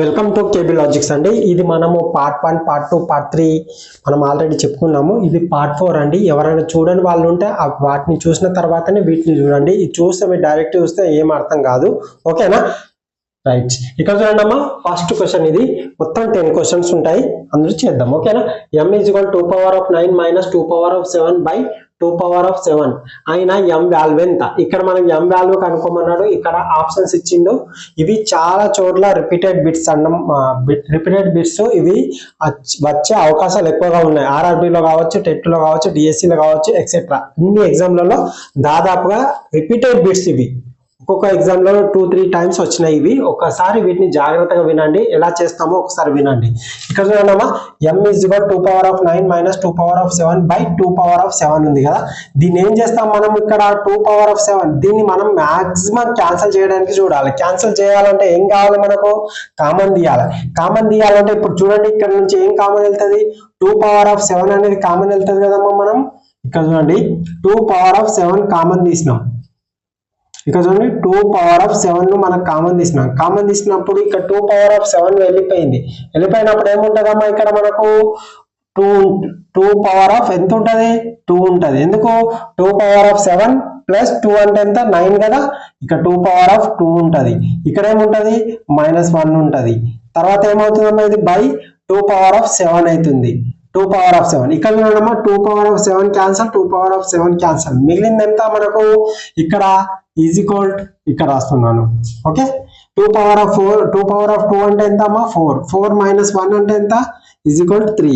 Welcome to KB logics అండి. ఇది మనము part one part two part three మనం ఆల్రెడీ చెప్పుకున్నాము. ఇది పార్ట్ ఫోర్ అండి. ఎవరైనా చూడని వాళ్ళు ఉంటే ఆ వాటిని చూసిన తర్వాతనే వీటిని చూడండి. ఇది చూస్తే మీరు డైరెక్ట్ చూస్తే ఏం అర్థం కాదు. ఓకేనా? రైట్. ఇక్కడ చూడండి అమ్మా ఫస్ట్ క్వశ్చన్ ఇది. మొత్తం టెన్ క్వశ్చన్స్ ఉంటాయి. అందరూ చేద్దాం. ఓకేనా? M is equal two power of nine minus two power of seven by two power of seven. అయినా ఎం వాల్యూ ఎంత? ఇక్కడ మనం ఎం వాల్యూ కనుక్కోమన్నాడు ఇక్కడ ఆప్షన్స్ ఇచ్చిండు. ఇవి చాలా చోట్ల రిపీటెడ్ బిట్స్ అన్నం రిపీటెడ్ బిట్స్ ఇవి వచ్చే అవకాశాలు ఎక్కువగా ఉన్నాయి. ఆర్ఆర్బిలో కావచ్చు టెట్లో కావచ్చు డిఎస్సిలో కావచ్చు ఎక్సెట్రా అన్ని ఎగ్జామ్లలో దాదాపుగా రిపీటెడ్ బిట్స్ ఇవి. ఒక్కొక్క ఎగ్జామ్లో టూ త్రీ టైమ్స్ వచ్చినాయి ఇవి. ఒకసారి వీటిని జాగ్రత్తగా వినండి. ఎలా చేస్తామో ఒకసారి వినండి. ఇక్కడ చూడండి M is equal two power of nine minus two power of seven by two power of seven ఉంది కదా. దీన్ని ఏం చేస్తాం మనం ఇక్కడ? టూ పవర్ ఆఫ్ సెవెన్ దీన్ని మనం మాక్సిమం క్యాన్సిల్ చేయడానికి చూడాలి. క్యాన్సిల్ చేయాలంటే ఏం కావాలి మనకు? కామన్ తీయాలి. కామన్ తీయాలంటే ఇప్పుడు చూడండి ఇక్కడ నుంచి ఏం కామన్ వెళ్తుంది? టూ పవర్ ఆఫ్ సెవెన్ అనేది కామన్ వెళ్తుంది కదమ్మా మనం. ఇక్కడ చూడండి two power of seven common తీసినాం. ఇక్కడ చూడండి టూ పవర్ ఆఫ్ సెవెన్ను మనకు కామన్ తీసినాం. కామన్ తీసినప్పుడు ఇక్కడ టూ పవర్ ఆఫ్ సెవెన్ వెళ్ళిపోయింది. వెళ్ళిపోయినప్పుడు ఏముంటదమ్మా ఇక్కడ మనకు? టూ టూ పవర్ ఆఫ్ ఎంత ఉంటది? టూ ఉంటది. ఎందుకు? Two power of seven plus two అంటే ఎంత? నైన్ కదా? ఇక్కడ టూ పవర్ ఆఫ్ టూ ఉంటది. ఇక్కడ ఏముంటది? మైనస్ వన్ ఉంటది. తర్వాత ఏమవుతుందమ్మా ఇది? By two power of seven అవుతుంది. Two power of seven. ఇక్కడ చూడమ్మా two power of seven cancel two power of seven cancel. మిగిలింది ఎంత మనకు ఇక్కడ ఈజ్ ఈక్వల్ ఇక్కడ రాస్తున్నాను. Okay? Two power of four two power of two అంటే ఎంత అమ్మా? ఫోర్. ఫోర్ మైనస్ వన్ అంటే ఎంత? Is equal three.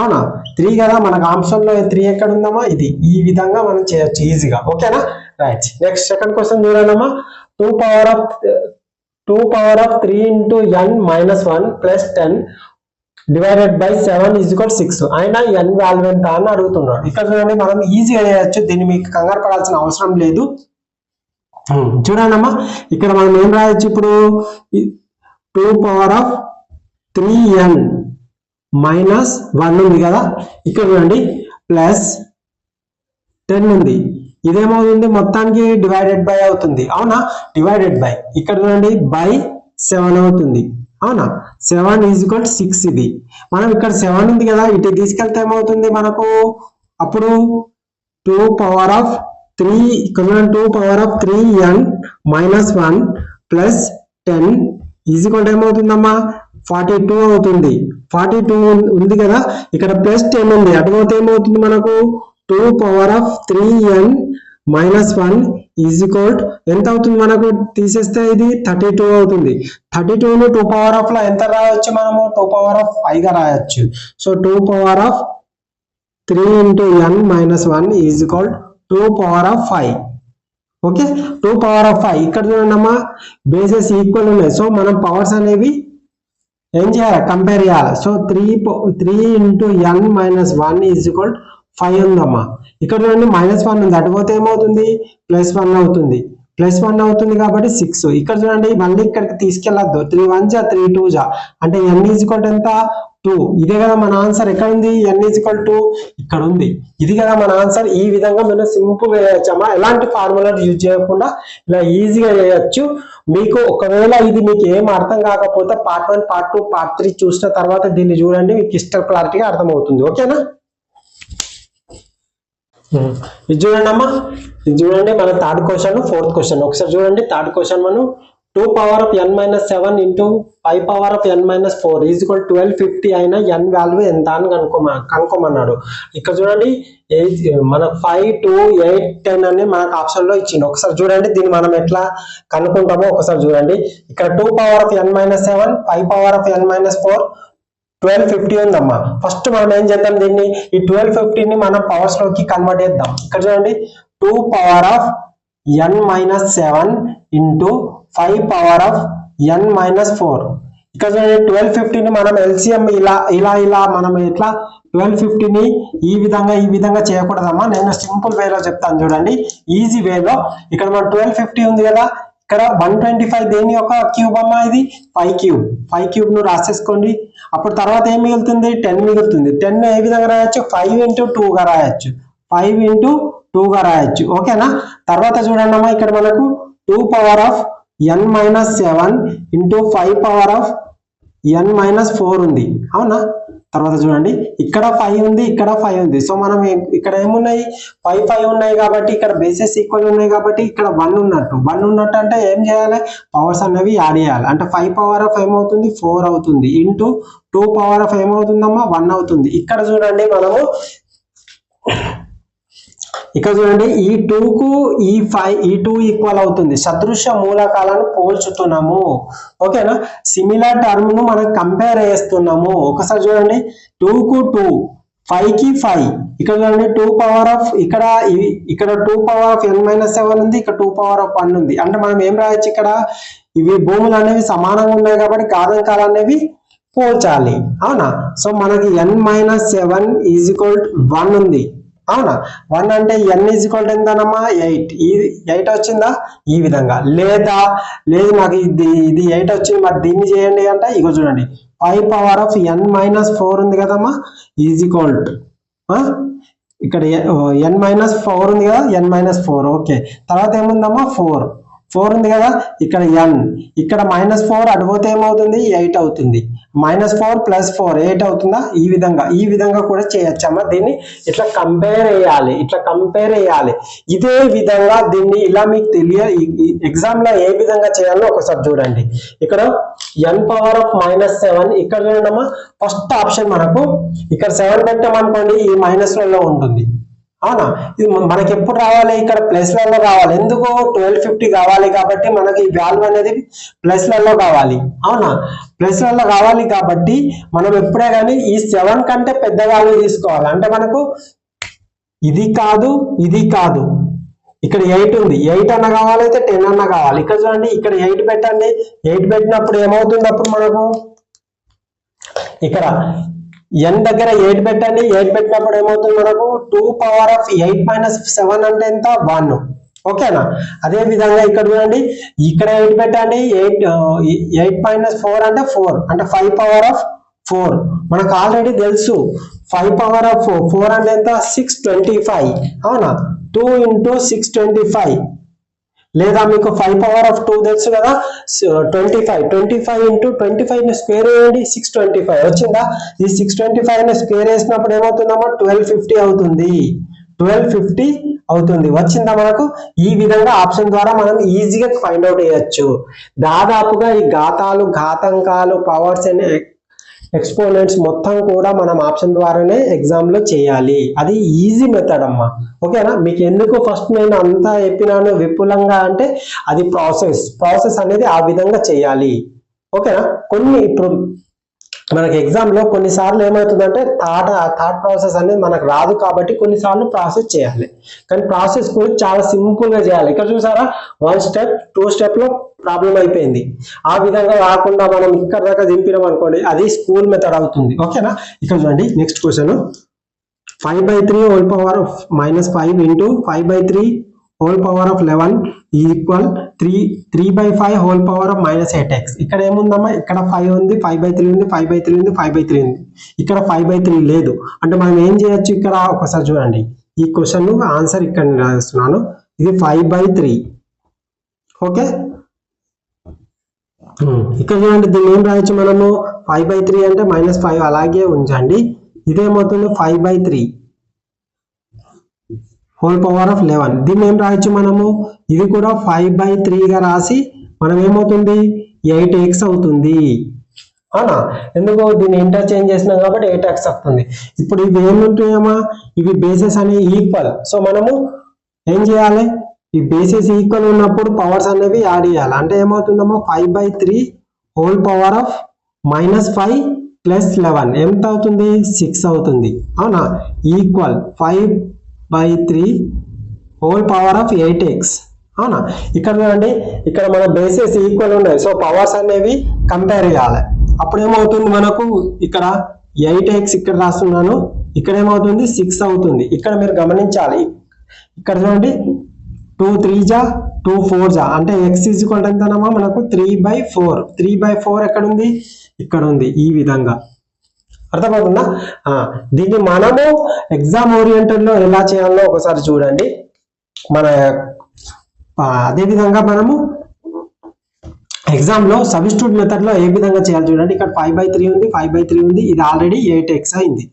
అవునా? త్రీ కదా మనకు ఆప్షన్లో త్రీ ఎక్కడ ఉందమ్మా? ఇది ఈ విధంగా మనం చేయొచ్చు ఈజీగా. ఓకేనా? రైట్. నెక్స్ట్ సెకండ్ క్వశ్చన్ చూడండమ్మా two power of two power of three into N minus one plus ten divided by seven is equal six అయినా ఎన్ వాల్యూ ఎంత అని అడుగుతున్నాడు. ఇక్కడ చూడండి మనం ఈజీగా చేయొచ్చు. దీన్ని మీకు కంగారు పడాల్సిన అవసరం లేదు. చూడండమ్మా ఇక్కడ మనం ఏం రాయొచ్చు ఇప్పుడు? Two power of three N minus one ఉంది కదా. ఇక్కడ చూడండి ప్లస్ టెన్ ఉంది. ఇదేమవుతుంది? మొత్తానికి డివైడెడ్ బై అవుతుంది. అవునా? డివైడెడ్ బై ఇక్కడ చూడండి బై సెవెన్ అవుతుంది. అవునా? సెవెన్ ఈజ్ ఈక్వల్ సిక్స్ ఇది. మనం ఇక్కడ సెవెన్ ఉంది కదా ఇటు తీసుకెళ్తే ఏమవుతుంది మనకు? అప్పుడు టూ పవర్ ఆఫ్ త్రీ ఇక్కడ two power of three N minus one plus ten is equal ఏమవుతుందమ్మా? Forty two అవుతుంది. ఫార్టీ టూ ఉంది కదా ఇక్కడ ప్లస్ టెన్ ఉంది. అటుపోతే ఏమవుతుంది మనకు? Two power of three N minus one is equal ఎంత అవుతుంది మనకు? తీసేస్తే ఇది థర్టీ టూ అవుతుంది. థర్టీ టూను టూ పవర్ ఆఫ్లో ఎంత రాయొచ్చు మనము? టూ పవర్ ఆఫ్ ఫైవ్గా రాయొచ్చు. So two power of three into N minus one is equal two power of five. Okay? Two power of five. ఇక్కడ చూడండి బేసెస్ ఈక్వల్ ఉన్నాయి. సో మనం పవర్స్ అనేవి ఏం చేయాలి? కంపేర్ చేయాలి. So three three into N minus one is equal five ఉందమ్మా. ఇక్కడ చూడండి మైనస్ వన్ ఉంది. అటుపోతే ఏమవుతుంది? ప్లస్ వన్ అవుతుంది. ప్లస్ వన్ అవుతుంది కాబట్టి సిక్స్ ఇక్కడ చూడండి మళ్ళీ ఇక్కడికి తీసుకెళ్ళద్దు. త్రీ వన్ జా త్రీ టూ జా? అంటే ఎన్ ఈజ్ ఎంత? టూ ఇదే కదా మన ఆన్సర్ ఎక్కడ ఉంది ఎన్ ఈజ్ టూ ఇక్కడ ఉంది ఇది కదా మన ఆన్సర్ ఈ విధంగా మనం సింపుల్ వేయచ్చమ్మా ఎలాంటి ఫార్ములా యూజ్ చేయకుండా ఇలా ఈజీగా చేయొచ్చు. మీకు ఒకవేళ ఇది మీకు ఏం అర్థం కాకపోతే part one part two part three చూసిన తర్వాత దీన్ని చూడండి. మీకు ఇష్టం క్లారిటీగా అర్థమవుతుంది. ఓకేనా? ఇది చూడండి అమ్మా. ఇది చూడండి మన థర్డ్ క్వశ్చన్ ఫోర్త్ క్వశ్చన్. ఒకసారి చూడండి థర్డ్ క్వశ్చన్ మనం. Two power of N minus seven into five power of N minus four is equal twelve fifty అయినా ఎన్ వాల్యూ ఎంత అని కనుక్కోమ కనుక్కోమన్నాడు. ఇక్కడ చూడండి ఎయిట్ మన ఫైవ్ టూ ఎయిట్ టెన్ అని మనకు ఆప్షన్లో ఇచ్చింది ఒకసారి చూడండి దీన్ని మనం ఎట్లా కనుక్కుంటామో ఒకసారి చూడండి. ఇక్కడ two power of N minus seven five power of N minus four twelve fifty ఉందమ్మా. ఫస్ట్ మనం ఏం చేద్దాం దీన్ని? ఈ ట్వెల్వ్ ఫిఫ్టీని మనం పవర్స్లోకి కన్వర్ట్ చేద్దాం. ఇక్కడ చూడండి. Two power of N minus seven into five power of N minus four ఇక్కడ చూడండి ట్వెల్వ్ ఫిఫ్టీని మనం ఎల్సిఎం ఇలా ఇలా ఇలా మనం ఎట్లా? ట్వెల్వ్ ఫిఫ్టీని ఈ విధంగా ఈ విధంగా చేయకూడదమ్మా. నేను సింపుల్ వేలో చెప్తాను చూడండి. ఈజీ వేలో ఇక్కడ మన ట్వెల్వ్ ఫిఫ్టీ ఉంది కదా. ఇక్కడ వన్ ట్వంటీ ఫైవ్ దేని యొక్క క్యూబ్ అమ్మా ఇది? ఫైవ్ క్యూబ్ ఫైవ్ క్యూబ్ను రాసేసుకోండి. అప్పుడు తర్వాత ఏం మిగులుతుంది? టెన్ మిగులుతుంది. టెన్ ఏ విధంగా రాయొచ్చు? ఫైవ్ ఇంటూ టూగా రాయొచ్చు. ఫైవ్ ఇంటూ టూగా రాయొచ్చు. ఓకేనా తర్వాత చూడండి అమ్మా ఇక్కడ మనకు two power of n minus seven into five power of n minus four ఉంది. అవునా? తర్వాత చూడండి ఇక్కడ ఫైవ్ ఉంది ఇక్కడ ఫైవ్ ఉంది. సో మనం ఇక్కడ ఏమున్నాయి? ఫైవ్ ఫైవ్ ఉన్నాయి కాబట్టి ఇక్కడ బేసెస్ ఈక్వల్ ఉన్నాయి కాబట్టి ఇక్కడ వన్ ఉన్నట్టు. వన్ ఉన్నట్టు అంటే ఏం చేయాలి? పవర్స్ అనేవి యాడ్ చేయాలి. అంటే ఫైవ్ పవర్ ఆఫ్ ఏమవుతుంది ఫోర్ అవుతుంది. ఇంటూ టూ పవర్ ఆఫ్ ఏమవుతుందమ్మా వన్ అవుతుంది. ఇక్కడ చూడండి మనము ఇక్కడ చూడండి ఈ టూకు ఈ ఫైవ్ ఈ టూ ఈక్వల్ అవుతుంది. సదృశ్య మూలకాలను పోల్చుతున్నాము. ఓకేనా? సిమిలర్ టర్మ్ను మనం కంపేర్ చేస్తున్నాము. ఒకసారి చూడండి టూకు టూ ఫైవ్కి ఫైవ్. ఇక్కడ చూడండి టూ పవర్ ఆఫ్ ఇక్కడ ఇక్కడ two power of n minus seven ఉంది ఇక్కడ టూ పవర్ ఆఫ్ వన్ ఉంది. అంటే మనం ఏం రాయొచ్చు ఇక్కడ? ఇవి భూములు అనేవి సమానంగా ఉన్నాయి కాబట్టి గాఢంకాలు అనేవి పోల్చాలి. అవునా? సో మనకి n minus seven is equal one ఉంది. అవునా? వన్ అంటే ఎన్ ఈజ్ ఈక్వల్ టు ఎంతనమ్మా? ఎయిట్. ఈ ఎయిట్ వచ్చిందా? ఈ విధంగా. లేదా లేదు నాకు ఇది ఇది ఎయిట్ వచ్చింది మరి దీన్ని చేయండి అంటే ఇగో చూడండి. Five power of n minus four ఉంది కదమ్మా? ఈజ్ ఈక్వల్ టు ఇక్కడ ఎన్ మైనస్ ఫోర్ ఉంది కదా? ఎన్ మైనస్ ఫోర్ ఓకే తర్వాత ఏముందమ్మా? ఫోర్ ఫోర్ ఉంది కదా? ఇక్కడ ఎన్ ఇక్కడ మైనస్ ఫోర్ అడిపోతే ఏమవుతుంది? ఎయిట్ అవుతుంది. Minus four plus four eight అవుతుందా? ఈ విధంగా ఈ విధంగా కూడా చేయొచ్చమ్మా దీన్ని ఇట్లా కంపేర్ చేయాలి. ఇట్లా కంపేర్ చేయాలి. ఇదే విధంగా దీన్ని ఇలా మీకు తెలియ ఎగ్జామ్లో ఏ విధంగా చేయాలో ఒకసారి చూడండి. ఇక్కడ n power of minus seven ఇక్కడ చూడమ్మా ఫస్ట్ ఆప్షన్ మనకు. ఇక్కడ సెవెన్ పెట్టామనుకోండి ఈ మైనస్లలో ఉంటుంది. అవునా? ఇది మనకి ఎప్పుడు రావాలి? ఇక్కడ ప్లస్లలో రావాలి ఎందుకు? ట్వెల్వ్ ఫిఫ్టీ కావాలి కాబట్టి మనకి ఈ వాల్యూ అనేది ప్లస్లలో కావాలి. అవునా? ప్లస్లలో కావాలి కాబట్టి మనం ఎప్పుడే కానీ ఈ సెవెన్ కంటే పెద్ద వాల్యూ తీసుకోవాలి. అంటే మనకు ఇది కాదు ఇది కాదు. ఇక్కడ ఎయిట్ ఉంది. ఎయిట్ అన్న కావాలి అయితే టెన్ అన్న కావాలి. ఇక్కడ చూడండి ఇక్కడ ఎయిట్ పెట్టండి. ఎయిట్ పెట్టినప్పుడు ఏమవుతుంది అప్పుడు మనకు? ఇక్కడ ఎన్ దగ్గర ఎయిట్ పెట్టండి. ఎయిట్ పెట్టినప్పుడు ఏమవుతుంది మనకు? Two power of eight minus seven అంటే ఎంత? వన్ ఓకేనా అదే విధంగా ఇక్కడ చూడండి. ఇక్కడ ఎయిట్ పెట్టండి. ఎయిట్ ఎయిట్ మైనస్ ఫోర్ అంటే ఫోర్ అంటే ఫైవ్ పవర్ ఆఫ్ ఫోర్ మనకు ఆల్రెడీ తెలుసు. Five power of four four అంటే ఎంత? సిక్స్ ట్వంటీ ఫైవ్ అవునా? Two into six twenty five లేదా మీకు ఫైవ్ పవర్ ఆఫ్ టూ తెలుసు కదా? Twenty five twenty five into twenty ఫైవ్ని square వేయండి సిక్స్ ట్వంటీ ఫైవ్ వచ్చిందా? ఈ సిక్స్ ట్వంటీ ఫైవ్ని స్క్వేర్ వేసినప్పుడు ఏమవుతుందమ్మా? ట్వెల్వ్ ఫిఫ్టీ అవుతుంది. ట్వెల్వ్ ఫిఫ్టీ అవుతుంది. వచ్చిందా మనకు? ఈ విధంగా ఆప్షన్ ద్వారా మనం ఈజీగా ఫైండ్ అవుట్ చేయొచ్చు. దాదాపుగా ఈ ఘాతాలు ఘాతంకాలు పవర్స్ అండ్ ఎక్స్పోనెంట్స్ మొత్తం కూడా మనం ఆప్షన్ ద్వారానే ఎగ్జామ్లో చేయాలి. అది ఈజీ మెథడ్ అమ్మా. ఓకేనా మీకు ఎందుకు ఫస్ట్ నేను అంతా చెప్పినాను విపులంగా అంటే అది ప్రాసెస్ ప్రాసెస్ అనేది ఆ విధంగా చేయాలి. ఓకేనా కొన్ని ఇప్పుడు మనకి ఎగ్జామ్లో కొన్నిసార్లు ఏమవుతుందంటే థాట్ థాట్ ప్రాసెస్ అనేది మనకు రాదు కాబట్టి కొన్నిసార్లు ప్రాసెస్ చేయాలి. కానీ ప్రాసెస్ కూడా చాలా సింపుల్గా చేయాలి. ఇక్కడ చూసారా? వన్ స్టెప్ టూ స్టెప్లో ప్రాబ్లం అయిపోయింది. ఆ విధంగా రాకుండా మనం ఇక్కడ దాకా దింపినాం అనుకోండి అది స్కూల్ మెథడ్ అవుతుంది. ఓకేనా ఇక్కడ చూడండి next question five by three whole power minus five into five by three whole power of eleven equal three three by five whole power of minus eight x ఇక్కడ ఏముందమ్మా? ఇక్కడ ఫైవ్ ఉంది five by three ఉంది five by three ఉంది five by three ఉంది. ఇక్కడ five by three లేదు. అంటే మనం ఏం చేయొచ్చు ఇక్కడ? ఒకసారి చూడండి. ఈ క్వశ్చన్ ఆన్సర్ ఇక్కడ రాస్తున్నాను. ఇది ఫైవ్ బై త్రీ ఓకే ఇక్కడ చూడండి దీన్ని ఏం రాయొచ్చు మనము? ఫైవ్ బై త్రీ అంటే మైనస్ ఫైవ్ అలాగే ఉంచండి. ఇదేమవుతుంది five by three whole power of eleven దీన్ని ఏం రాయొచ్చు మనము? ఇది కూడా ఫైవ్ బై త్రీగా రాసి మనం ఏమవుతుంది? ఎయిట్ ఎక్స్ అవుతుంది. అవునా? ఎందుకు దీన్ని ఇంటర్చేంజ్ చేసినాం కాబట్టి ఎయిట్ ఎక్స్ వస్తుంది. ఇప్పుడు ఇవి ఏముంటాయమ్మా? ఇవి బేసెస్ అనేవి ఈక్వల్ సో మనము ఏం చేయాలి? ఈ బేసెస్ ఈక్వల్ ఉన్నప్పుడు పవర్స్ అనేవి యాడ్ చేయాలి. అంటే ఏమవుతుందమ్మా? Five by three whole power of minus five plus eleven ఎంత అవుతుంది? సిక్స్ అవుతుంది. అవునా? Equal five by three whole power of eight x అవునా? ఇక్కడ చూడండి ఇక్కడ మన బేసెస్ ఈక్వల్ ఉన్నాయి సో పవర్స్ అనేవి కంపేర్ చేయాలి. అప్పుడు ఏమవుతుంది మనకు? ఇక్కడ ఎయిట్ ఎక్స్ ఇక్కడ రాస్తున్నాను. ఇక్కడ ఏమవుతుంది? సిక్స్ అవుతుంది. ఇక్కడ మీరు గమనించాలి. ఇక్కడ చూడండి టూ త్రీ జా టూ ఫోర్ జా. అంటే ఎక్స్ ఈజ్వల్ ఎంతనమ్మా మనకు three by four three by four ఎక్కడ ఉంది ఇక్కడ ఉంది ఈ విధంగా. అర్థమవుతుందా? దీన్ని మనము ఎగ్జామ్ ఓరియంటెడ్లో ఎలా చేయాలో ఒకసారి చూడండి. మన అదేవిధంగా అదే విధంగా మనము ఎగ్జామ్లో సబ్స్టిట్యూట్ మెథడ్లో ఏ విధంగా చేయాలి చూడండి. ఇక్కడ ఫైవ్ బై త్రీ ఉంది ఫైవ్ బై త్రీ ఉంది. ఇది ఆల్రెడీ ఎయిట్ ఎక్స్ అయింది.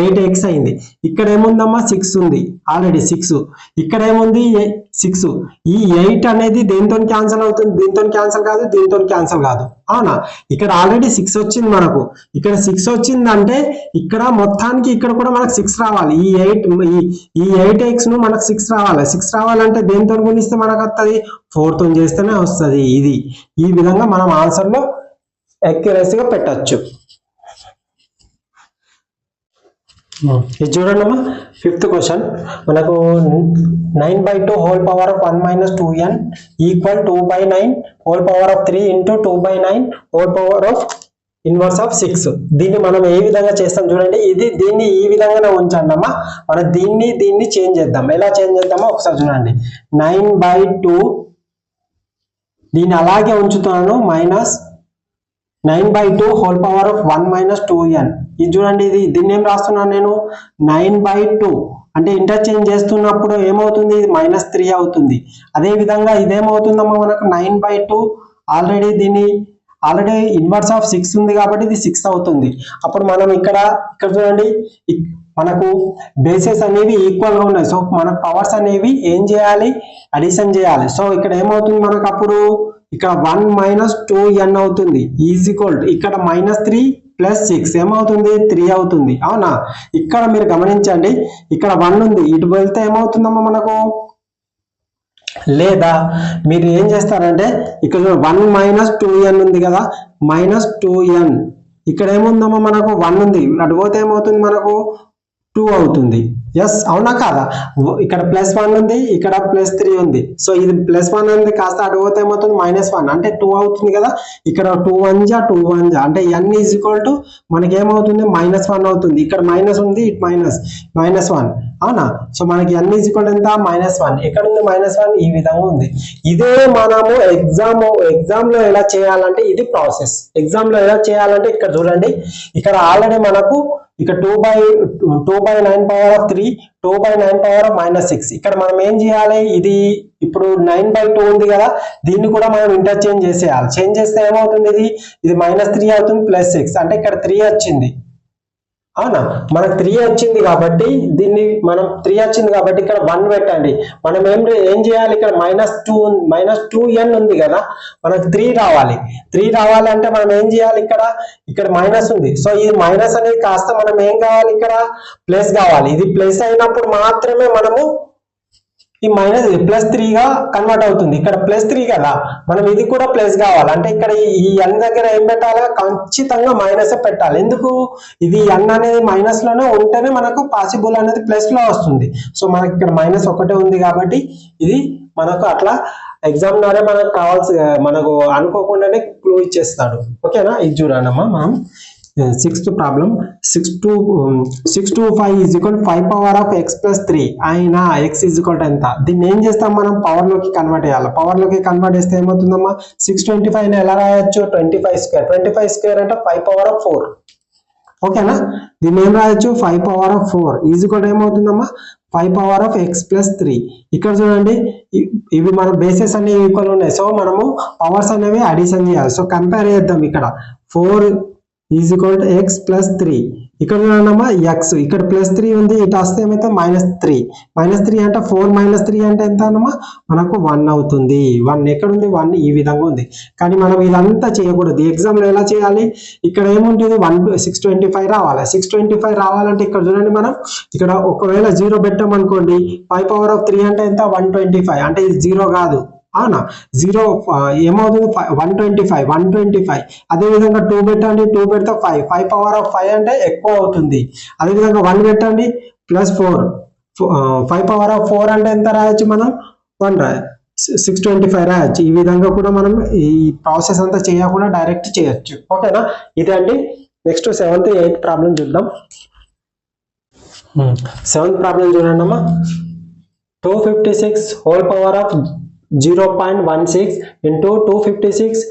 ఎయిట్ ఎక్స్ అయింది. ఇక్కడ ఏముందమ్మా? సిక్స్ ఉంది. ఆల్రెడీ సిక్స్ ఇక్కడ ఏముంది? సిక్స్ ఈ ఎయిట్ అనేది దేంతో క్యాన్సల్ అవుతుంది? దీంతో క్యాన్సల్ కాదు? దీంతో క్యాన్సల్ కాదు. అవునా? ఇక్కడ ఆల్రెడీ సిక్స్ వచ్చింది మనకు. ఇక్కడ సిక్స్ వచ్చిందంటే ఇక్కడ మొత్తానికి ఇక్కడ కూడా మనకు సిక్స్ రావాలి. ఈ ఎయిట్ ఈ ఎయిట్ ఎక్స్ను మనకు సిక్స్ రావాలి. సిక్స్ రావాలంటే దేనితో గుణిస్తే మనకు వస్తుంది ఫోర్తో చేస్తేనే వస్తుంది. ఇది. ఈ విధంగా మనం ఆన్సర్లో accuracy-గా పెట్టచ్చు. ఇది చూడండమ్మా ఫిఫ్త్ క్వశ్చన్ మనకు nine by two whole power of one minus two n equal two by nine whole power of three into two by nine whole power of inverse of six దీన్ని మనం ఏ విధంగా చేస్తాం చూడండి. ఇది దీన్ని ఈ విధంగానే ఉంచండమ్మా మనం దీన్ని దీన్ని చేంజ్ చేద్దాం. ఎలా చేంజ్ చేద్దామో ఒకసారి చూడండి. నైన్ బై టూ దీన్ని అలాగే ఉంచుతున్నాను. Minus nine by two whole power of one minus two n. ఇది చూడండి ఇది దీన్ని ఏం రాస్తున్నాను నేను? Nine by two. అంటే ఇంటర్చేంజ్ చేస్తున్నప్పుడు ఏమవుతుంది? ఇది మైనస్ త్రీ అవుతుంది. అదే విధంగా ఇదేమవుతుందమ్మా మనకు? Nine by two. ఆల్రెడీ దీన్ని ఆల్రెడీ ఇన్వర్స్ ఆఫ్ సిక్స్ ఉంది కాబట్టి ఇది సిక్స్ అవుతుంది. అప్పుడు మనం ఇక్కడ ఇక్కడ చూడండి మనకు బేసెస్ అనేవి ఈక్వల్గా ఉన్నాయి. సో మన పవర్స్ అనేవి ఏం చేయాలి? అడిషన్ చేయాలి. సో ఇక్కడ ఏమవుతుంది మనకు అప్పుడు? ఇక్కడ వన్ మైనస్ టూ ఎన్ అవుతుంది. ఈజ్ ఈక్వల్ ఇక్కడ మైనస్ త్రీ ప్లస్ సిక్స్. ఏమవుతుంది? త్రీ అవుతుంది. అవునా? ఇక్కడ మీరు గమనించండి. ఇక్కడ వన్ ఉంది. ఇటు వెళ్తే ఏమవుతుందమ్మా మనకు? లేదా మీరు ఏం చేస్తారంటే ఇక్కడ వన్ మైనస్ టూ ఎన్ ఉంది కదా. Minus two n. ఇక్కడ ఏముందమ్మా మనకు? వన్ ఉంది. అటు పోతే ఏమవుతుంది మనకు? టూ అవుతుంది. ఎస్ అవునా కాదా? ఇక్కడ ప్లస్ వన్ ఉంది ఇక్కడ ప్లస్ త్రీ ఉంది. సో ఇది ప్లస్ వన్ ఉంది కాస్త అటు పోతే ఏమవుతుంది? మైనస్ వన్ అంటే టూ అవుతుంది కదా? ఇక్కడ టూ వన్ జా టూ వన్ జా. అంటే ఎన్ ఈజ్ ఈక్వల్ టు మనకి ఏమవుతుంది మైనస్ వన్ అవుతుంది. ఇక్కడ మైనస్ ఉంది ఇట్ మైనస్ మైనస్ వన్ అవునా? సో మనకి ఎన్ ఈజ్ ఈక్వల్ ఎంత? మైనస్ వన్ ఎక్కడ ఉంది మైనస్ వన్ ఈ విధంగా ఉంది. ఇదే మనము ఎగ్జామ్ ఎగ్జామ్లో ఎలా చేయాలంటే ఇది ప్రాసెస్ ఎగ్జామ్లో ఎలా చేయాలంటే ఇక్కడ చూడండి. ఇక్కడ ఆల్రెడీ మనకు ఇక్కడ two by two by nine power of three two by nine power of minus six ఇక్కడ మనం ఏం చేయాలి? ఇది ఇప్పుడు నైన్ బై టూ ఉంది కదా దీన్ని కూడా మనం ఇంటర్చేంజ్ చేసేయాలి. చేంజ్ చేస్తే ఏమవుతుంది? ఇది ఇది మైనస్ త్రీ అవుతుంది ప్లస్ సిక్స్ అంటే ఇక్కడ త్రీ వచ్చింది. అవునా? మనకు త్రీ వచ్చింది కాబట్టి దీన్ని మనం త్రీ వచ్చింది కాబట్టి ఇక్కడ వన్ పెట్టండి. మనం ఏం ఏం చేయాలి? ఇక్కడ minus two minus two n ఉంది కదా? మనకు త్రీ రావాలి. త్రీ రావాలంటే మనం ఏం చేయాలి ఇక్కడ? ఇక్కడ మైనస్ ఉంది. సో ఈ మైనస్ అనేది కాస్త మనం ఏం కావాలి ఇక్కడ? ప్లస్ కావాలి. ఇది ప్లస్ అయినప్పుడు మాత్రమే మనము ఈ మైనస్ ప్లస్ త్రీగా కన్వర్ట్ అవుతుంది. ఇక్కడ ప్లస్ త్రీ కదా. మనం ఇది కూడా ప్లస్ కావాలి. అంటే ఇక్కడ ఈ- ఎన్ దగ్గర ఏం పెట్టాలి? ఖచ్చితంగా మైనస్ పెట్టాలి. ఎందుకు? ఇది ఎన్ అనేది మైనస్లోనే ఉంటేనే మనకు పాసిబుల్ అనేది ప్లస్లో వస్తుంది. సో మనకి ఇక్కడ మైనస్ ఒకటే ఉంది కాబట్టి ఇది మనకు అట్లా ఎగ్జామినరే మనకు కావాల్సి మనకు అనుకోకుండానే క్లూ ఇచ్చేస్తాడు. ఓకేనా ఇది చూడండమ్మా మనం sixth problem six two six two five is equal five power of x plus three అయినా ఎక్స్ ఈజ్ ఈక్వల్ ఎంత? దీన్ని ఏం చేస్తాం మనం? పవర్లోకి కన్వర్ట్ చేయాలి. పవర్లోకి కన్వర్ట్ చేస్తే ఏమవుతుందమ్మా? సిక్స్ ట్వంటీ ఫైవ్ ఎలా రాయొచ్చు? Twenty five square twenty five square అంటే ఫైవ్ పవర్ ఆఫ్ ఫోర్ ఓకేనా దీన్ని ఏం రాయొచ్చు? Five power of four is కూడా ఏమవుతుందమ్మా? Five power of x plus three ఇక్కడ చూడండి ఇ- ఇవి మన బేసెస్ అనేవి ఈక్వల్ ఉన్నాయి. సో మనము పవర్స్ అనేవి అడిషన్ చేయాలి. సో కంపేర్ చేద్దాం ఇక్కడ. Four is equal to x plus three. ఇక్కడ చూడండమ్మా ఎక్స్. ఇక్కడ ప్లస్ త్రీ ఉంది. ఇటు వస్తే ఏమైతే? Minus three. మైనస్ త్రీ అంటే ఫోర్ మైనస్ త్రీ అంటే ఎంత అన్నమా? మనకు వన్ అవుతుంది. వన్ ఎక్కడ ఉంది వన్ ఈ విధంగా ఉంది. కానీ మనం ఇదంతా చేయకూడదు. ఎగ్జామ్లో ఎలా చేయాలి? ఇక్కడ ఏముంటుంది? వన్ సిక్స్ ట్వంటీ ఫైవ్ రావాలి. సిక్స్ ట్వంటీ ఫైవ్ రావాలంటే ఇక్కడ చూడండి మనం. ఇక్కడ ఒకవేళ జీరో పెట్టామనుకోండి ఫైవ్ పవర్ ఆఫ్ త్రీ అంటే ఎంత? One twenty five. అంటే ఇది జీరో కాదు. అవునా? జీరో ఏమవుతుంది? One twenty five one twenty five అదే విధంగా టూ పెట్టండి టూ పెడితే five five power of five అంటే ఎక్కువ అవుతుంది. అదే విధంగా వన్ పెట్టండి plus four five power of four అంటే ఎంత రాయొచ్చు మనం? వన్ రాయ సిక్స్ ట్వంటీ ఫైవ్ రాయొచ్చు. ఈ విధంగా కూడా మనం ఈ ప్రాసెస్ అంతా చేయకుండా డైరెక్ట్ చేయొచ్చు. ఓకేనా? ఇదండి నెక్స్ట్ సెవెంత్ ఎయిత్ ప్రాబ్లం చూద్దాం. సెవెంత్ ప్రాబ్లం చూడండి అమ్మా two fifty six whole power of zero point one six into two fifty six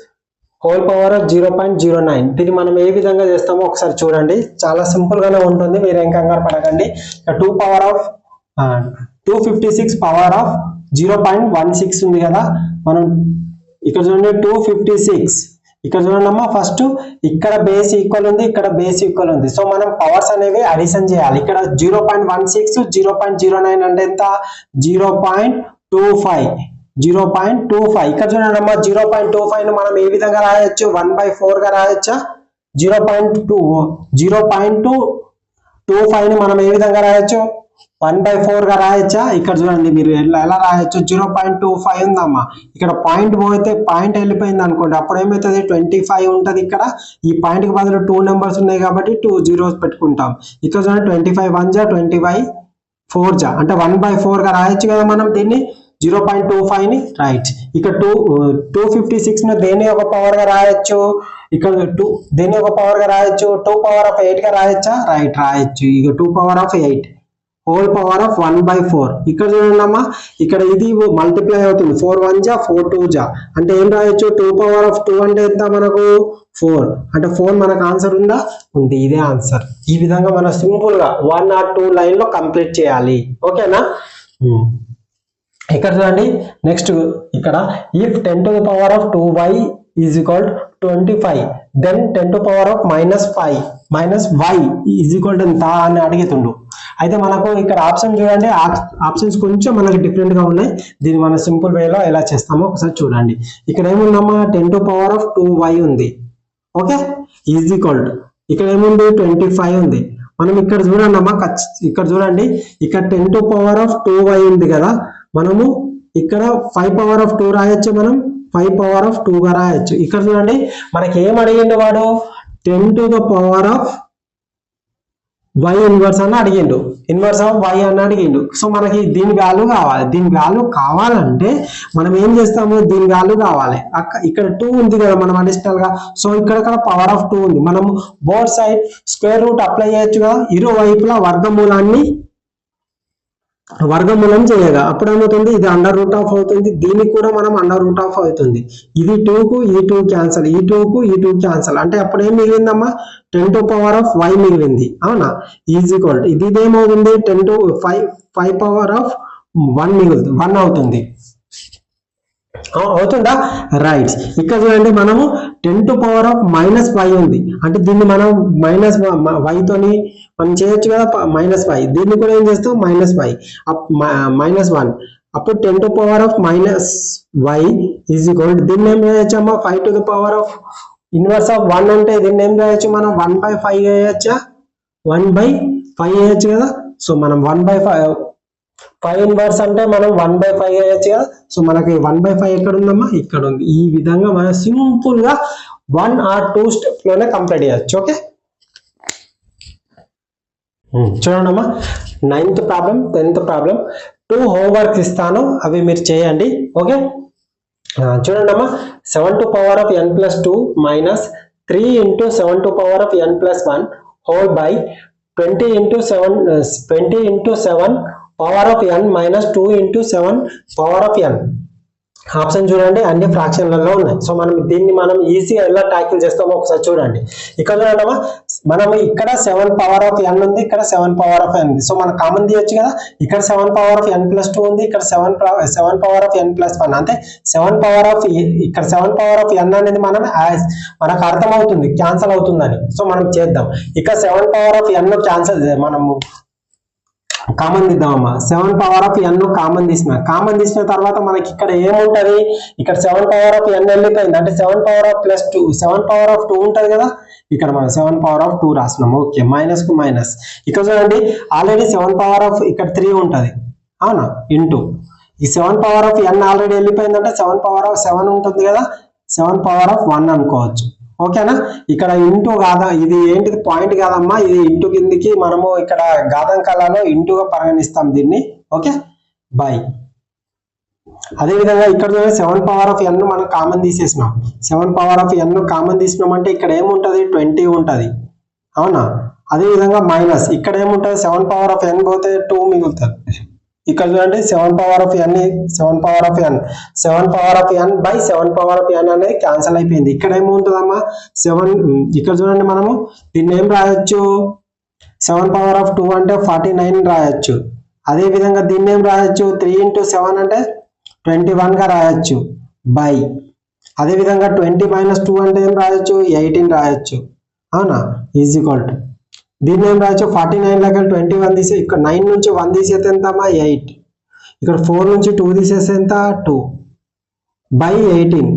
whole power of zero point zero nine. దీన్ని మనం ఏ విధంగా చేస్తామో ఒకసారి చూడండి. చాలా సింపుల్గానే ఉంటుంది. మీరు ఏం కంగారు పడకండి. Two power of two fifty six power of zero point one six ఉంది కదా. మనం ఇక్కడ చూడండి టూ ఫిఫ్టీ సిక్స్ ఇక్కడ చూడండి ఫస్ట్ ఇక్కడ బేస్ ఈక్వల్ ఉంది ఇక్కడ బేస్ ఈక్వల్ ఉంది. సో మనం పవర్స్ అనేవి అడిషన్ చేయాలి. ఇక్కడ zero point one six zero point zero nine అంటే ఎంత? Zero point two five. Zero point two five. ఇక్కడ చూడండి అమ్మా జీరో పాయింట్ టూ ఫైవ్ మనం ఏ విధంగా రాయొచ్చు? వన్ బై ఫోర్గా రాయొచ్చా? Zero point two. Zero point two two ఫైవ్ని మనం ఏ విధంగా రాయొచ్చు? వన్ బై ఫోర్గా రాయొచ్చా? ఇక్కడ చూడండి మీరు ఎలా ఎలా రాయొచ్చు? జీరో పాయింట్ టూ ఫైవ్ ఉందమ్మా. ఇక్కడ పాయింట్ పోతే పాయింట్ వెళ్ళిపోయింది అనుకోండి అప్పుడు ఏమవుతుంది ట్వంటీ ఫైవ్ ఉంటుంది ఇక్కడ. ఈ పాయింట్కి బదులు టూ నెంబర్స్ ఉన్నాయి కాబట్టి టూ జీరోస్ పెట్టుకుంటాం. ఇక్కడ చూడండి ట్వంటీ ఫైవ్ వన్ జా ట్వంటీ ఫైవ్ ఫోర్ జా. అంటే వన్ బై ఫోర్గా రాయొచ్చు కదా మనం దీన్ని. జీరో పాయింట్ టూ ఫైవ్ని రైట్. ఇక్కడ టూ టూ ఫిఫ్టీ సిక్స్ను దేని ఒక పవర్గా రాయొచ్చు? ఇక్కడ టూ దేని ఒక పవర్గా రాయొచ్చు? టూ పవర్ ఆఫ్ ఎయిట్గా రాయొచ్చా? రైట్ రాయొచ్చు. ఇక two power of eight whole power of one by four ఇక్కడ చూడండి అమ్మా ఇక్కడ ఇది మల్టిప్లై అవుతుంది. ఫోర్ వన్ జా ఫోర్ టూ జా అంటే ఏం రాయొచ్చు? టూ పవర్ ఆఫ్ టూ అంటే ఎంత మనకు? ఫోర్ అంటే ఫోర్ మనకు ఆన్సర్ ఉందా? ఉంది. ఇదే ఆన్సర్ ఈ విధంగా మనం సింపుల్గా వన్ ఆర్ టూ లైన్లో కంప్లీట్ చేయాలి. ఓకేనా hmm. ఇక్కడ చూడండి? నెక్స్ట్ ఇక్కడ. If ten to the power of two y is equal twenty five then ten to power of minus five minus y is equal to ఎంత అని అడుగుతుండు. అయితే మనకు ఇక్కడ ఆప్షన్ చూడండి. ఆప్షన్స్ కొంచెం మనకి డిఫరెంట్గా ఉన్నాయి. దీన్ని మనం సింపుల్ వేలో ఎలా చేస్తామో ఒకసారి చూడండి. ఇక్కడ ఏముందమ్మా? Ten to power of two y ఉంది. ఓకే ఈజ్ ఈక్వల్ ఇక్కడ ఏముంది? ట్వంటీ ఫైవ్ ఉంది. మనం ఇక్కడ చూడండి అమ్మా ఇక్కడ చూడండి. ఇక్కడ ten to power of two y ఉంది కదా. మనము ఇక్కడ ఫైవ్ పవర్ ఆఫ్ టూ రాయొచ్చు మనం ఫైవ్ పవర్ ఆఫ్ టూగా రాయొచ్చు. ఇక్కడ చూడండి మనకి ఏం అడిగిండు వాడు? Ten to the power of y inverse అని అడిగిండు. ఇన్వర్స్ ఆఫ్ వై అని అడిగిండు. సో మనకి దీని వాల్యూ కావాలి. దీని వాల్యూ కావాలంటే మనం ఏం చేస్తాము? దీని వాల్యూ కావాలి. అక్క ఇక్కడ టూ ఉంది కదా మనం అడిషనల్గా. సో ఇక్కడ పవర్ ఆఫ్ టూ ఉంది. మనం both side square root apply చేయొచ్చు కదా ఇరువైపులా వర్గమూలాన్ని వర్గమూలం చేయగా అప్పుడు ఏమవుతుంది? ఇది అండర్ రూట్ ఆఫ్ అవుతుంది. దీనికి కూడా మనం అండర్ రూట్ ఆఫ్ అవుతుంది. ఇది టూకు ఈ టూ క్యాన్సల్ ఈ టూకు ఈ టూ క్యాన్సల్ అంటే అప్పుడు ఏం మిగిలిందమ్మా? Ten to power of y మిగిలింది. అవునా? ఈజ్ ఈక్వల్ ఇది ఇదేమవుతుంది? Ten to five five power of one మిగులుతుంది. వన్ అవుతుంది. అవుతుందా? రైట్ ఇక్కడ చూడండి మనము ten to power of minus five ఉంది. అంటే దీన్ని మనం మైనస్ వై తోని మనం చేయొచ్చు కదా? మైనస్ ఫైవ్ దీన్ని కూడా ఏం చేస్తాం? మైనస్ ఫైవ్ మైనస్ వన్ అప్పుడు ten to power of minus y is equal దీన్ని ఏం చేయొచ్చమ్మా five to the power of inverse of one అంటే దీన్ని ఏం చేయొచ్చు మనం? వన్ బై ఫైవ్ చేయొచ్చా వన్ బై ఫైవ్ చేయొచ్చు కదా? సో మనం one by five five inverse అంటే మనం వన్ బై ఫైవ్ చేయొచ్చు కదా సో మనకి వన్ బై ఫైవ్ ఎక్కడ ఉందమ్మా ఇక్కడ ఉంది ఈ విధంగా మనం సింపుల్గా వన్ ఆర్ టూ స్టెప్లోనే కంప్లీట్ చేయొచ్చు ఓకే చూడండి అమ్మా ninth problem tenth problem two homeworks ఇస్తాను. అవి మీరు చేయండి ఓకే చూడండి అమ్మా seven to power of n plus two minus three into seven to power of n plus one whole by twenty into seven twenty into seven power of n minus two into seven power of n option చూడండి అన్ని ఫ్రాక్షన్లలో ఉన్నాయి. So మనం దీన్ని మనం ఈజీగా ఎలా tackle చేస్తామో ఒకసారి చూడండి. ఇక్కడ చూడండి మనం ఇక్కడ సెవెన్ పవర్ ఆఫ్ ఎన్ ఉంది ఇక్కడ సెవెన్ పవర్ ఆఫ్ ఎన్ ఉంది. సో మనం కామన్ తీయొచ్చు కదా? ఇక్కడ seven power of n plus two ఉంది ఇక్కడ seven seven power of n plus one అంటే సెవెన్ పవర్ ఆఫ్ ఇక్కడ సెవెన్ పవర్ ఆఫ్ ఎన్ అనేది మనం మనకు అర్థమవుతుంది క్యాన్సల్ అవుతుందని. సో మనం చేద్దాం. ఇక్కడ seven power of n cancel మనము common తీద్దామమ్మా. Seven power of n common తీసిన. కామన్ తీసిన తర్వాత మనకి ఇక్కడ ఏముంటది? ఇక్కడ సెవెన్ పవర్ ఆఫ్ ఎన్ వెళ్ళిపోయింది. అంటే seven power of plus two seven power of two ఉంటది కదా? ఇక్కడ మనం సెవెన్ పవర్ ఆఫ్ టూ రాసినాం ఓకే మైనస్కు మైనస్ ఇక్కడ చూడండి ఆల్రెడీ సెవెన్ పవర్ ఆఫ్ ఇక్కడ త్రీ ఉంటది. అవునా? ఇంటూ ఈ seven power of n already వెళ్ళిపోయిందంటే seven power of seven ఉంటుంది కదా? సెవెన్ పవర్ ఆఫ్ వన్ అనుకోవచ్చు. ఓకేనా? ఇక్కడ ఇంటూ కాదా ఇది ఏంటిది? పాయింట్ కాదమ్మా ఇది ఇంటూ కిందికి మనము ఇక్కడ గాదంకాలలో ఇంటూగా పరిగణిస్తాం దీన్ని. ఓకే? బాయ్ అదేవిధంగా ఇక్కడ ఇక్కడ సెవెన్ పవర్ ఆఫ్ ఎన్ మనం common తీసేసినాం. Seven power of n common తీసినాం అంటే ఇక్కడ ఏముంటుంది? ట్వంటీ ఉంటుంది. అవునా? అదేవిధంగా మైనస్ ఇక్కడ ఏముంటుంది? సెవెన్ పవర్ ఆఫ్ ఎన్ పోతే టూ మిగులుతుంది. ఇక్కడ చూడండి seven power of n seven power of n seven power of n by seven power of n అనేది క్యాన్సిల్ అయిపోయింది. ఇక్కడ ఏముంటుందమ్మా? సెవెన్ ఇక్కడ చూడండి మనము దీన్ని ఏం రాయొచ్చు? సెవెన్ పవర్ ఆఫ్ టూ అంటే ఫార్టీ నైన్ రాయొచ్చు. అదే విధంగా దీన్ని ఏం రాయొచ్చు? త్రీ ఇంటూ సెవెన్ అంటే ట్వంటీ వన్గా రాయొచ్చు. బై అదేవిధంగా ట్వంటీ మైనస్ టూ అంటే ఏం రాయొచ్చు? ఎయిటీన్ రాయొచ్చు. అవునా? ఈజ్ ఈక్వల్ టు దీన్ని ఏం రాయొచ్చు? ఫార్టీ నైన్ లెక్క ట్వంటీ వన్ తీసే ఇక్కడ నైన్ నుంచి వన్ తీసేస్తే ఎంతమ్మా? ఎయిట్. ఇక్కడ ఫోర్ నుంచి టూ తీసేస్తే ఎంత? టూ. By eighteen.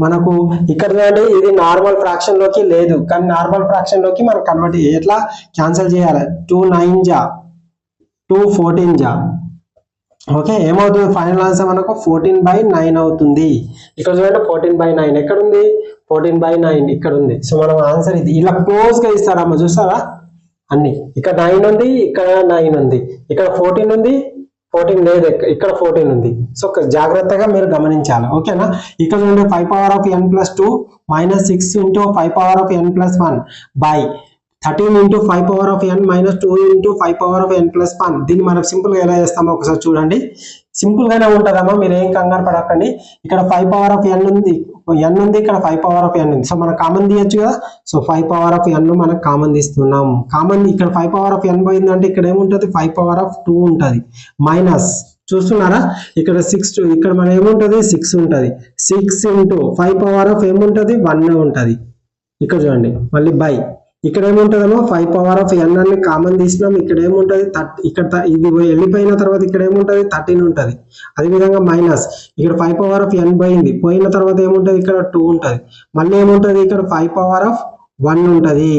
మనకు ఇక్కడ నుండి ఇది నార్మల్ ఫ్రాక్షన్లోకి లేదు. కానీ నార్మల్ ఫ్రాక్షన్లోకి మనం కన్వర్ట్ ఎట్లా? క్యాన్సిల్ చేయాలి. టూ నైన్ జా. టూ ఫోర్టీన్ జా. ఓకే ఏమవుతుంది ఫైనల్ ఆన్సర్ మనకు ఫోర్టీన్ బై నైన్ అవుతుంది. ఇక్కడ చూడండి ఫోర్టీన్ బై నైన్ ఎక్కడ ఉంది ఫోర్టీన్ బై నైన్ ఇక్కడ ఉంది సో మనం ఆన్సర్ ఇది. ఇలా క్లోజ్గా ఇస్తారమ్మా చూస్తారా? అన్ని. ఇక్కడ నైన్ ఉంది ఇక్కడ నైన్ ఉంది. ఇక్కడ ఫోర్టీన్ ఉంది ఫోర్టీన్ లేదు ఇక్కడ ఫోర్టీన్ ఉంది. సో ఒక జాగ్రత్తగా మీరు గమనించాలి. ఓకేనా ఇక్కడ చూడండి five power of n plus two minus six into five power of n plus one by thirteen into five power of n minus two into five power of n plus one. దీన్ని మనం సింపుల్గా ఎలా చేస్తామో ఒకసారి చూడండి. Simple గానే మీరు ఏం కంగారు పడకండి. ఇక్కడ ఫైవ్ పవర్ ఆఫ్ ఎన్ ఉంది ఎన్ ఉంది ఇక్కడ ఫైవ్ పవర్ ఆఫ్ ఎన్ ఉంది. సో మనం కామన్ తీయచ్చు కదా? So five power of n మనం కామన్ తీస్తున్నాం. కామన్ ఇక్కడ ఫైవ్ పవర్ ఆఫ్ ఎన్ పోయిందంటే ఇక్కడ ఏముంటుంది? ఫైవ్ పవర్ ఆఫ్ టూ ఉంటుంది. మైనస్ చూస్తున్నారా? ఇక్కడ సిక్స్ ఇక్కడ మన ఏముంటుంది? సిక్స్ ఉంటుంది. Six into five power of ఏముంటుంది వన్ ఉంటుంది. ఇక్కడ చూడండి మళ్ళీ బై. ఇక్కడ ఏముంటదేమో ఫైవ్ పవర్ ఆఫ్ ఎన్ అని కామన్ తీసినాం. ఇక్కడ ఏముంటది థర్టీ ఇక్కడ త- ఇది వెళ్ళిపోయిన తర్వాత ఇక్కడ ఏముంటది థర్టీన్ ఉంటది. అదే విధంగా మైనస్ ఇక్కడ ఫైవ్ పవర్ ఆఫ్ ఎన్ పోయింది. పోయిన తర్వాత ఏముంటది? ఇక్కడ టూ ఉంటది. మళ్ళీ ఏముంటది? ఇక్కడ ఫైవ్ పవర్ ఆఫ్ వన్ ఉంటది.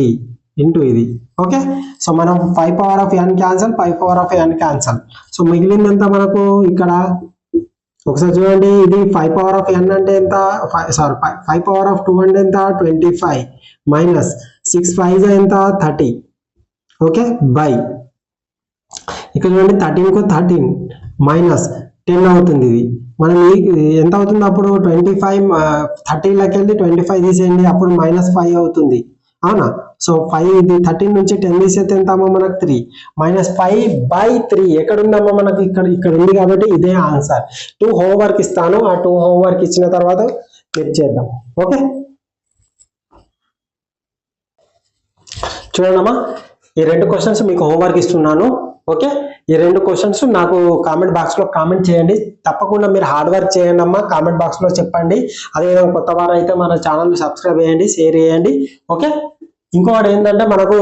ఇంటూ ఇది. ఓకే సో మనం five power of n cancel five power of n cancel so మిగిలింది ఎంత మనకు ఇక్కడ ఒకసారి చూడండి ఇది ఫైవ్ పవర్ ఆఫ్ ఎన్ అంటే ఎంత? Sorry five power of two అంటే ఎంత? Twenty five minus six five ఎంత? థర్టీ ఓకే బై ఇక్కడ చూడండి థర్టీన్కు థర్టీన్ మైనస్ టెన్ అవుతుంది ఇది. మనం ఈ- ఎంత అవుతుంది అప్పుడు? ట్వంటీ ఫైవ్ థర్టీలోకి వెళ్ళి ట్వంటీ ఫైవ్ తీసేయండి అప్పుడు మైనస్ ఫైవ్ అవుతుంది. అవునా? సో ఫైవ్ ఇది థర్టీన్ నుంచి టెన్ తీసేది ఎంత అమ్మా మనకు three minus five by three ఎక్కడుందమ్మ మనకి మనకు ఇక్కడ? ఇక్కడ ఉంది కాబట్టి ఇదే ఆన్సర్ టూ హోంవర్క్ ఇస్తాను. ఆ టూ హోంవర్క్ ఇచ్చిన తర్వాత చెక్ చేద్దాం. ఓకే చూడండమ్మా ఈ రెండు క్వశ్చన్స్ మీకు హోంవర్క్ ఇస్తున్నాను. ఓకే ఈ రెండు క్వశ్చన్స్ నాకు కామెంట్ బాక్స్లో కామెంట్ చేయండి. తప్పకుండా మీరు హార్డ్ వర్క్ చేయండి అమ్మా. కామెంట్ బాక్స్లో చెప్పండి. అదేవిధంగా కొత్త వారు అయితే మన ఛానల్ సబ్స్క్రైబ్ చేయండి షేర్ చేయండి. ఓకే ఇంకొకటి ఏంటంటే మనకు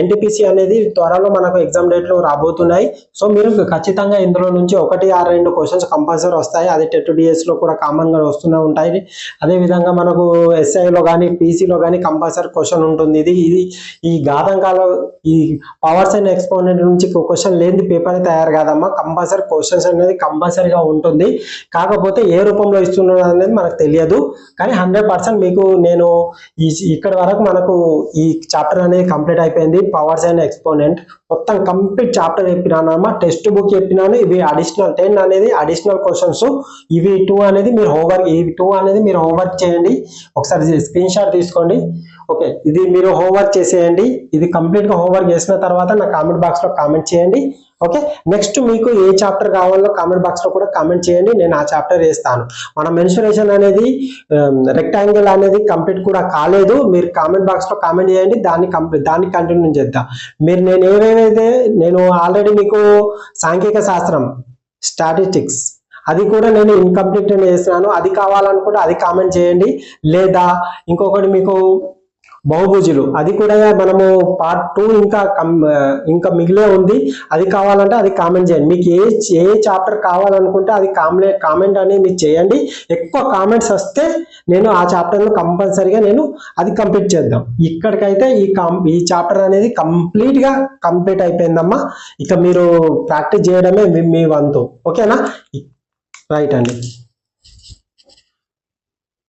ఎన్టీపీసీ అనేది త్వరలో మనకు ఎగ్జామ్ డేట్లు రాబోతున్నాయి. సో మీరు ఖచ్చితంగా ఇందులో నుంచి ఒకటి ఆ రెండు క్వశ్చన్స్ కంపల్సరీ వస్తాయి. అది టెట్ డిఎస్లో కూడా కామన్గా వస్తూనే ఉంటాయి. అదే విధంగా మనకు ఎస్ఐలో కానీ పీసీలో కానీ కంపల్సరీ క్వశ్చన్ ఉంటుంది. ఇది ఇది ఈ ఘాతంకాల ఈ పవర్స్ అండ్ ఎక్స్పోనెంట్ నుంచి క్వశ్చన్ లేని పేపర్ తయారు కాదమ్మా. కంపల్సరీ క్వశ్చన్స్ అనేది కంపల్సరీగా ఉంటుంది. కాకపోతే ఏ రూపంలో ఇస్తున్నారు అనేది మనకు తెలియదు. కానీ హండ్రెడ్ పర్సెంట్ మీకు నేను ఇక్కడి ఇక్కడ వరకు మనకు ఈ చాప్టర్ అనేది కంప్లీట్ అయిపోయింది. పవర్స్ అండ్ ఎక్స్పోనెంట్ మొత్తం కంప్లీట్ చాప్టర్ చెప్పినాను అనమాట టెక్స్ట్ బుక్ చెప్పినాను. ఇవి అడిషనల్ టెన్ అనేది అడిషనల్ క్వశ్చన్స్ ఇవి టూ అనేది మీరు హోంవర్క్ ఇవి టూ అనేది మీరు హోంవర్క్ చేయండి. ఒకసారి స్క్రీన్ షాట్ తీసుకోండి. ఓకే ఇది మీరు హోంవర్క్ చేసేయండి. ఇది కంప్లీట్గా హోంవర్క్ చేసిన తర్వాత నా కామెంట్ బాక్స్లో కామెంట్ చేయండి. ఓకే నెక్స్ట్ మీకు ఏ చాప్టర్ కావాలో కామెంట్ బాక్స్లో కూడా కామెంట్ చేయండి. నేను ఆ చాప్టర్ వేస్తాను. మన మెన్సురేషన్ అనేది um, రెక్టాంగిల్ అనేది కంప్లీట్ కూడా కాలేదు. మీరు కామెంట్ బాక్స్లో కామెంట్ చేయండి. దాన్ని కంప్లీట్ దాన్ని కంటిన్యూ చేద్దాం. మీరు నేను ఏవేవైతే నేను ఆల్రెడీ మీకు సాంఘిక శాస్త్రం స్టాటిస్టిక్స్ అది కూడా నేను ఇన్కంప్లీట్ చేస్తున్నాను అది కావాలనుకుంటే అది కామెంట్ చేయండి. లేదా ఇంకొకటి మీకు బహుభుజులు. అది కూడా మనము పార్ట్ టూ ఇంకా కం- ఇంకా మిగిలే ఉంది. అది కావాలంటే అది కామెంట్ చేయండి. మీకు ఏ ఏ చాప్టర్ కావాలనుకుంటే అది కామె కామెంట్ అనేది మీరు చేయండి. ఎక్కువ కామెంట్స్ వస్తే నేను ఆ చాప్టర్ను కంపల్సరీగా నేను అది కంప్లీట్ చేద్దాం. ఇక్కడికైతే ఈ కాం ఈ చాప్టర్ అనేది కంప్లీట్గా కంప్లీట్ అయిపోయిందమ్మా. ఇక మీరు ప్రాక్టీస్ చేయడమే మీ వంతు. ఓకేనా రైట్ అండి.